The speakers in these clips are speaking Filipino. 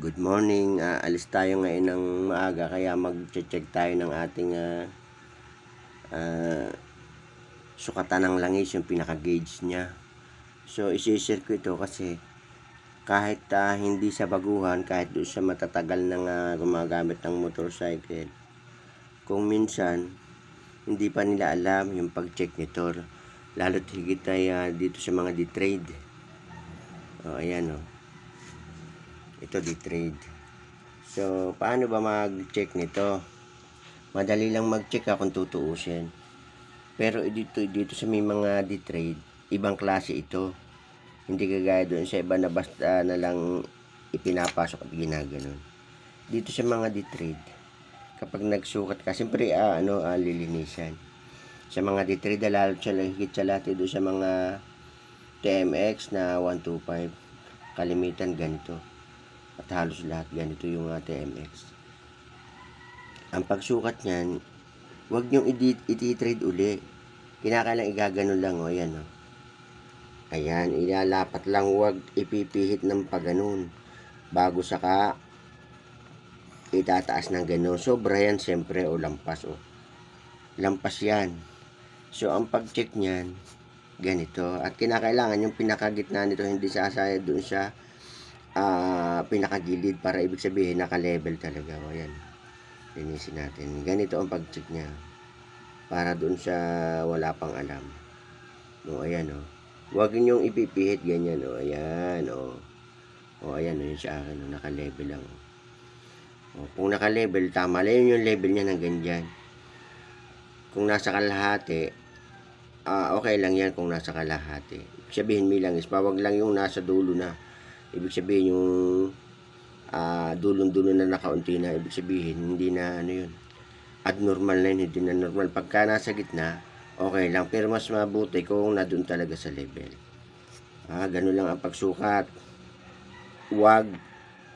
Good morning. Ah, alis tayo ngayon ng maaga kaya mag-check tayo ng ating ah, ah, sukatan ng langis, yung pinaka-gauge niya. So, isi-share ko ito kasi kahit ah, hindi sa baguhan, kahit doon sa matatagal nang ah, gumagamit ng motorcycle, kung minsan hindi pa nila alam yung pag-check nito, lalo't higit ay ah, dito sa mga di-trade. O, ayan o. Ito di-trade. So, paano ba mag-check nito? Madali lang mag-check ah, kung tutuusin. Pero dito, dito sa may mga di-trade, ibang klase ito. Hindi kagaya doon sa iba na basta na lang ipinapasok at ginaganon. Dito sa mga di-trade, kapag nagsukat ka, siyempre ah, ano, ah, lilinisan. Sa mga di-trade, lalo sa higit sa lahat doon sa mga TMX na 125, kalimitan ganito. At halos lahat ganito yung uh, TMX. Ang pagsukat niyan, huwag niyong iti-trade uli. Kinakailang igaganon lang, o, ayan, o. Ayan, ilalapat lang, huwag ipipihit ng paganon. Bago saka itataas ng ganon. Sobra yan, siyempre, o lampas, o. Lampas yan. So, ang pag-check niyan, ganito. At kinakailangan yung pinakagitna nito hindi sasaya doon sa ah, pinakagilid para ibig sabihin naka-level talaga. O yan. Linisin natin. Ganito ang pag-check niya. Para doon sa wala pang alam. O ayan o. Huwag niyong ipipihit ganyan o. Ayan o. O ayan o. Yun sa akin o. Naka-level lang o. Kung naka-level, tama yun yung level niya ng ganyan. Kung nasa kalahati, ah okay lang yan kung nasa kalahati. Sabihin may langis, pawag lang yung nasa dulo na. Ibig sabihin yung ah dulong-dulo na nakaunti na. Ibig sabihin, hindi na ano yun. Abnormal na yun, hindi na normal. Pagka nasa gitna, okay lang. Pero mas mabuti kung na doon talaga sa level. Ah, ganun lang ang pagsukat. Huwag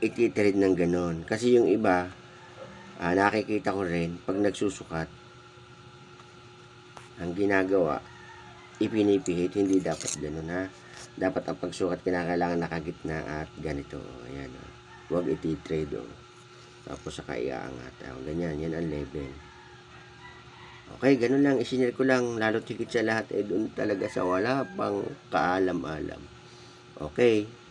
ititread ng ganon. Kasi yung iba, ah, nakikita ko rin, pag nagsusukat, ang ginagawa, ipinipihit, hindi dapat ganun ha. Dapat ang pagsukat kinakailangan nakagitna at ganito. Ayan o. Huwag iti-trade o. Tapos saka iaangat. O, ganyan, yan ang level. Okay, ganun lang. Isinir ko lang. Lalo tigit sa lahat eh doon talaga sa wala pang kaalam-alam. Okay.